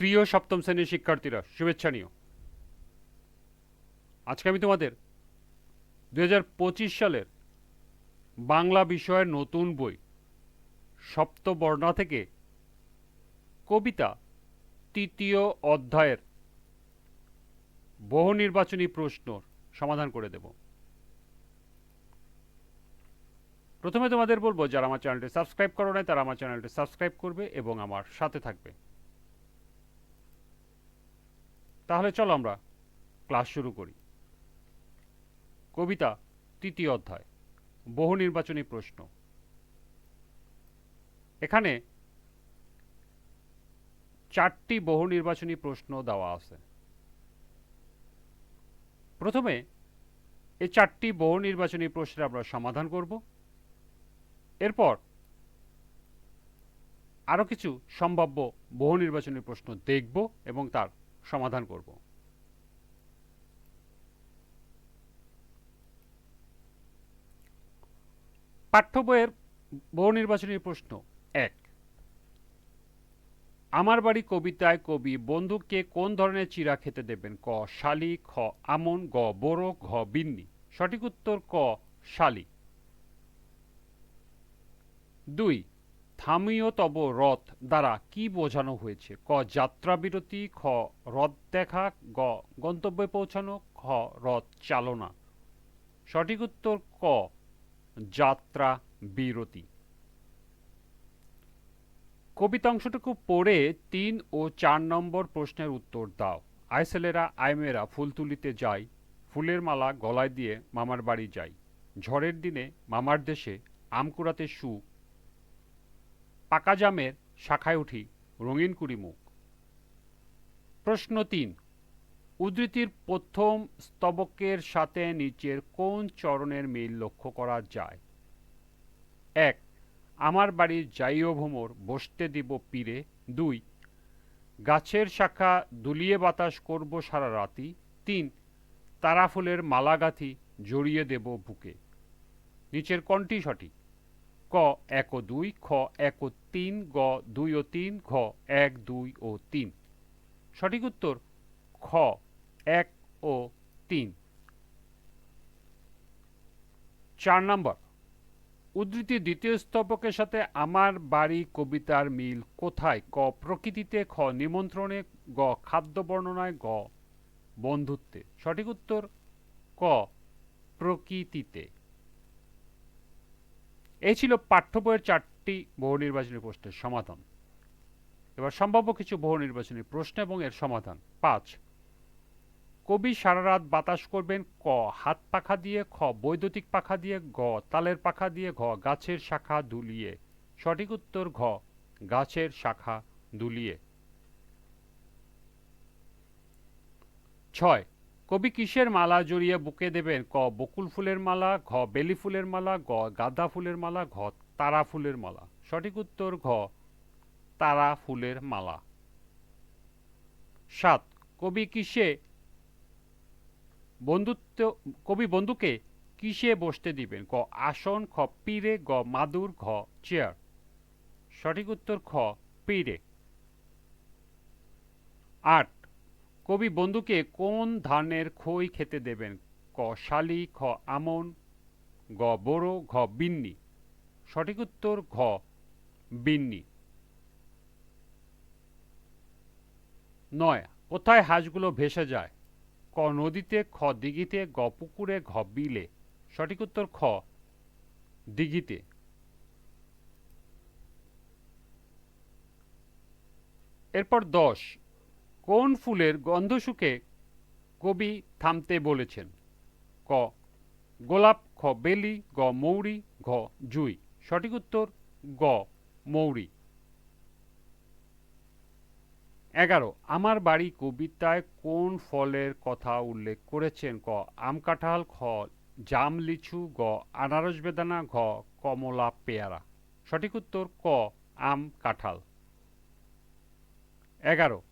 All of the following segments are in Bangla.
প্রিয় সপ্তম শ্রেণির শিক্ষার্থীরা, শুভেচ্ছা নিও। আজকে আমি তোমাদের দু হাজার পঁচিশ সালের বাংলা বিষয়ের নতুন বই, সপ্তবর্ণা থেকে কবিতা তৃতীয় অধ্যায়ের বহু নির্বাচনী প্রশ্নর সমাধান করে দেব। প্রথমে তোমাদের বলব, যারা আমার চ্যানেলটি সাবস্ক্রাইব করো নাই, তারা আমার চ্যানেলটি সাবস্ক্রাইব করবে এবং আমার সাথে থাকবে। তাহলে চলো আমরা ক্লাস শুরু করি। কবিতা, তৃতীয় অধ্যায়, বহু নির্বাচনী প্রশ্ন। এখানে চারটি বহু নির্বাচনী প্রশ্ন দেওয়া আছে। প্রথমে এই চারটি বহু নির্বাচনী প্রশ্নের আমরা সমাধান করব। এরপর আরও কিছু সম্ভাব্য বহু নির্বাচনী প্রশ্ন দেখব এবং তার সমাধান করব। পাঠ্য বইয়ের বহু নির্বাচনী প্রশ্ন। এক, আমার বাড়ি কবিতায় কবি বন্ধুকে কোন ধরনের চিরা খেতে দেবেন? ক, শালি, খ, আমন, গ বড় ঘ, বিন্নি। সঠিক উত্তর ক, শালি। দুই থামিও তব রথ দ্বারা কি বোঝানো হয়েছে? ক যাত্রা বিরতি খ, রথ দেখা, গ, গন্তব্যে পৌঁছানো, খ, রথ চালনা। সঠিক উত্তর ক যাত্রা বিরতি কবিতা অংশটুকু পড়ে তিন ও চার নম্বর প্রশ্নের উত্তর দাও। আইসেলেরা, আইমেরা ফুল তুলিতে যাই, ফুলের মালা গলায় দিয়ে মামার বাড়ি যাই। ঝড়ের দিনে মামার দেশে আম কুড়াতে সু পাকা জামের শাখায় উঠি, রঙিন কুড়ি মুখ। প্রশ্ন তিন, উদ্ধৃতির প্রথম স্তবকের সাথে নিচের কোন চরণের মিল লক্ষ্য করা যায়? এক, আমার বাড়ির যাইও ভ্রমর বসতে দিব পীরে। দুই, গাছের শাখা দুলিয়ে বাতাস করব সারা রাতি। তিন তারা ফুলের মালা গাঁথি জড়িয়ে দেব বুকে। নিচের কোনটি সঠিক? ক এক ও দুই, খ এক ও তিন, গ দুই ও তিন, ঘ এক, দুই ও তিন। সঠিক উত্তর, খ এক ও তিন। চার নম্বর, উদ্ধৃতি দ্বিতীয় স্তবকের সাথে আমার বাড়ি কবিতার মিল কোথায়? ক প্রকৃতিতে, খ নিমন্ত্রণে, গ খাদ্য বর্ণনায়, গ বন্ধুত্বে। সঠিক উত্তর, ক প্রকৃতিতে। এই ছিল পাঠ্য বইয়ের চারটি বহু নির্বাচনী প্রশ্নের সমাধান। এবার সম্ভাব্য কিছু বহু নির্বাচনী প্রশ্ন এবং এর সমাধান। পাঁচ, কবি সারা রাত বাতাস করবেন, ক, হাত পাখা দিয়ে, খ, বৈদ্যুতিক পাখা দিয়ে, গ, তালের পাখা দিয়ে, ঘ, গাছের শাখা দুলিয়ে। সঠিক উত্তর, ঘ, গাছের শাখা দুলিয়ে। ছয় কবি কিসের মালা জড়িয়ে বুকে দেবেন? ক, বকুল ফুলের মালা, ঘ, বেলি ফুলের মালা গ গাঁদা ফুলের মালা, ঘ, তারা ফুলের মালা। সঠিক উত্তর ঘ, তারা ফুলের মালা। সাত, কবি কিসে বন্ধুত্ব, কবি বন্ধুকে কিসে বসতে দিবেন? ক, আসন, খ, পীরে, গ, মাদুর, ঘ, চেয়ার। সঠিক উত্তর খ, পীরে। আট কবি বন্ধুকে কোন ধানের খই খেতে দেবেন? ক শালি, খ আমন, গ বড় ঘ বিন্নি? সঠিক উত্তর, ঘ বিন্নি। নয়, কোথায় হাঁসগুলো ভেসে যায়? ক নদীতে, খ দিঘিতে, গ পুকুরে, ঘ বিলে? সঠিক উত্তর, খ দিঘিতে। এরপর দশ কোন ফুলের গন্ধ শুকে কবি থামতে বলেছেন? ক, গোলাপ, খ, বেলি, গ, মৌরি, ঘ, জুই। সঠিক উত্তর, গ, মৌরি। এগারো, আমার বাড়ি কবিতায় কোন ফলের কথা উল্লেখ করেছেন? ক, আম কাঁঠাল, খ, জাম লিচু, গ, আনারস বেদানা, ঘ, কমলা পেয়ারা। সঠিক উত্তর, ক, আম কাঁঠাল। এগারো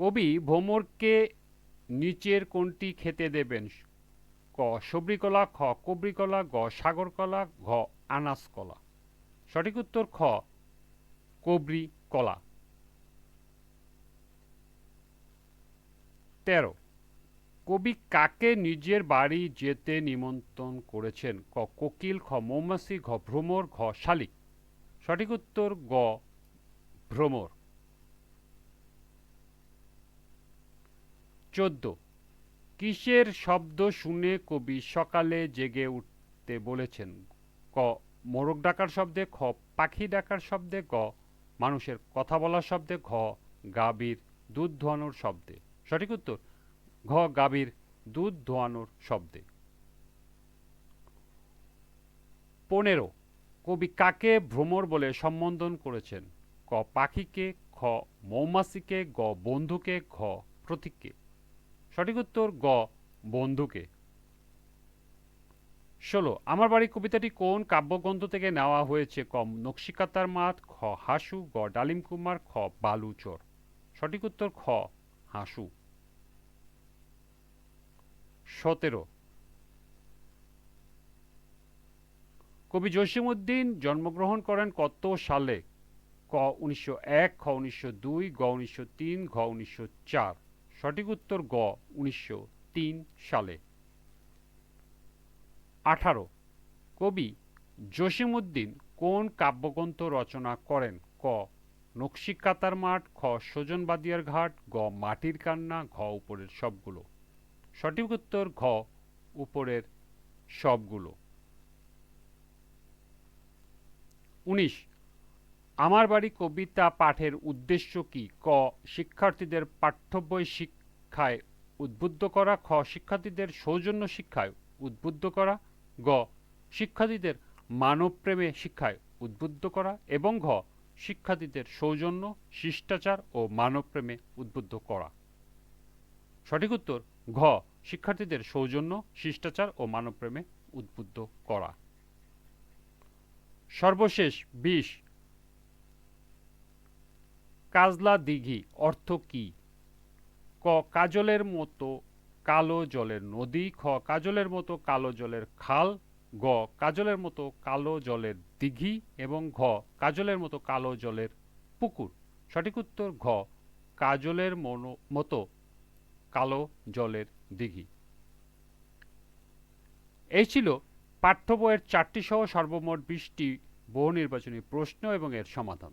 কবি ভ্রমরকে নিচের কোনটি খেতে দেবেন। ক সবরিকলা খ, কবরিকলা, গ, সাগরকলা, ঘ আনাস কলা সঠিক উত্তর খ কবরি কলা তেরো, কবি কাকে নিজের বাড়ি যেতে নিমন্ত্রণ করেছেন? ক, কোকিল, খ, মৌমাছি, ঘ, ভ্রমর, ঘ, শালিক। সঠিক উত্তর, গ, ভ্রমর। চোদ্দ। কিসের শব্দ শুনে কবি সকালে জেগে উঠতে বলেছেন? ক, মোরগ ডাকার শব্দে, খ, পাখি ডাকার শব্দে, গ, মানুষের কথা বলার শব্দে, ঘ, গাভীর দুধ ধোয়ানোর শব্দে। সঠিক উত্তর? ঘ, গাভীর দুধ ধোয়ানোর শব্দে। পনেরো, কবি কাকে ভ্রমর বলে সম্বোধন করেছেন? ক, পাখিকে, খ, মৌমাছিকে, গ, বন্ধুকে, ঘ, প্রতীককে। সঠিক উত্তর গ, বন্ধুকে। ষোলো, আমার বাড়ি কবিতাটি কোন কাব্যগ্রন্থ থেকে নেওয়া হয়েছে? কম নকশিকাতার মাঠ, খ, হাসু, গ, ডালিম কুমার, খ বালুচর সঠিক উত্তর খ, হাসু। সতেরো, কবি জসিমউদ্দিন জন্মগ্রহণ করেন কত সালে? ক, উনিশশো এক, খ, উনিশশো দুই, গ, উনিশশো তিন ঘ উনিশশো চার। সঠিক উত্তর গ, উনিশশো তিন সালে। আঠারো, কবি জসিমউদ্দিন কোন কাব্যগ্রন্থ রচনা করেন? ক, নকশিকাতার মাঠ, খ, সজনবাদিয়ার ঘাট, গ, মাটির কান্না, ঘ, উপরের সবগুলো। সঠিক উত্তর ঘ, উপরের সবগুলো। উনিশ আমার বাড়ি কবিতা পাঠের উদ্দেশ্য কি? ক. শিক্ষার্থীদের পাঠ্য বই শিক্ষায় উদ্বুদ্ধ করা। খ. শিক্ষার্থীদের সৌজন্য শিক্ষায় উদ্বুদ্ধ করা। গ. শিক্ষার্থীদের মানবপ্রেমে শিক্ষায় উদ্বুদ্ধ করা। এবং ঘ. শিক্ষার্থীদের সৌজন্য, শিষ্টাচার ও মানবপ্রেমে উদ্বুদ্ধ করা। সঠিক উত্তর, ঘ. শিক্ষার্থীদের সৌজন্য, শিষ্টাচার ও মানবপ্রেমে উদ্বুদ্ধ করা। সর্বশেষ বিশ কাজলা দিঘি, অর্থ কি? ক, কাজলের মতো কালো জলের নদী, খ, কাজলের মতো কালো জলের খাল, গ, কাজলের মতো কালো জলের দিঘি এবং ঘ, কাজলের মতো কালো জলের পুকুর। সঠিক উত্তর ঘ, কাজলের মতো কালো জলের দিঘি। এই ছিল পাঠ্য বইয়ের চারটি সহ সর্বমোট বিশটি বহু নির্বাচনী প্রশ্ন এবং এর সমাধান।